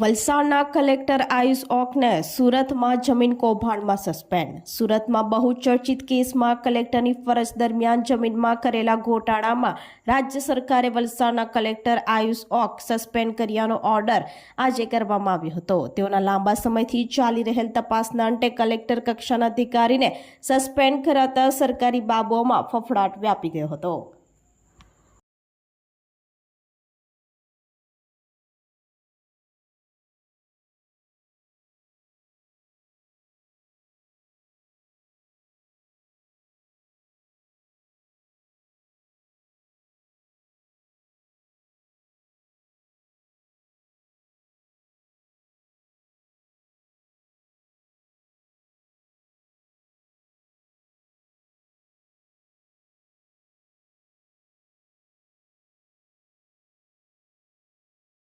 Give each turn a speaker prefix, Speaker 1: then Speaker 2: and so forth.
Speaker 1: વલસાડના કલેક્ટર આયુષ ઓકને સુરતમાં જમીન કૌભાંડમાં સસ્પેન્ડ. સુરતમાં બહુચર્ચિત કેસમાં કલેક્ટરની ફરજ દરમિયાન જમીનમાં કરેલા ગોટાળામાં રાજ્ય સરકારે વલસાડના કલેક્ટર આયુષ ઓક સસ્પેન્ડ કર્યાનો ઓર્ડર આજે કરવામાં આવ્યો હતો. તેઓના લાંબા સમયથી ચાલી રહેલ તપાસના અંતે કલેક્ટર કક્ષાના અધિકારીને સસ્પેન્ડ કરાતા સરકારી બાબોમાં ફફડાટ વ્યાપી ગયો હતો.